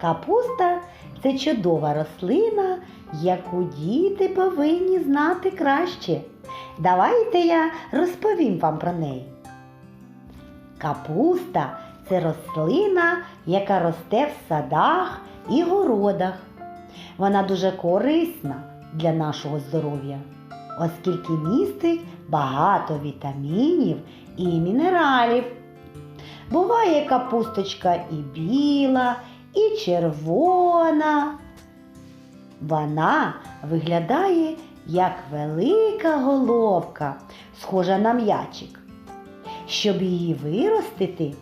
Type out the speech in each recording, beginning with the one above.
Капуста це чудова рослина, яку діти повинні знати краще. Давайте я розповім вам про неї. Капуста це рослина, яка росте в садах і городах. Вона дуже корисна для нашого здоров'я, оскільки містить багато вітамінів і мінералів. Буває капусточка і біла, і червона. Вона виглядає як велика головка, схожа на м'ячик. Щоб її виростити,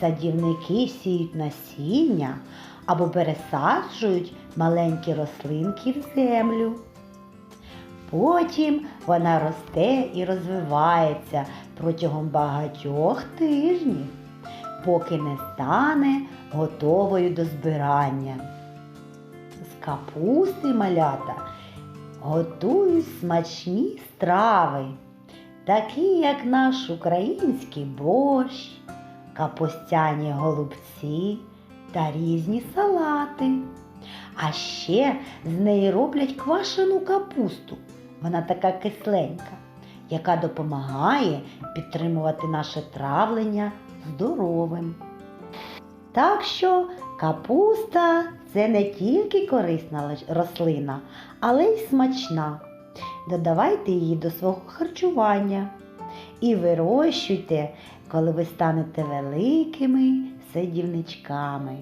садівники сіють насіння або пересаджують маленькі рослинки в землю. Потім вона росте і розвивається протягом багатьох тижнів, поки не стане готовою до збирання. З капусти малята готують смачні страви, такі як наш український борщ, капустяні голубці та різні салати. А ще з неї роблять квашену капусту. Вона така кисленька, яка допомагає підтримувати наше травлення здоровим. Так що капуста це не тільки корисна рослина, але й смачна. Додавайте її до свого харчування і вирощуйте, коли ви станете великими садівничками.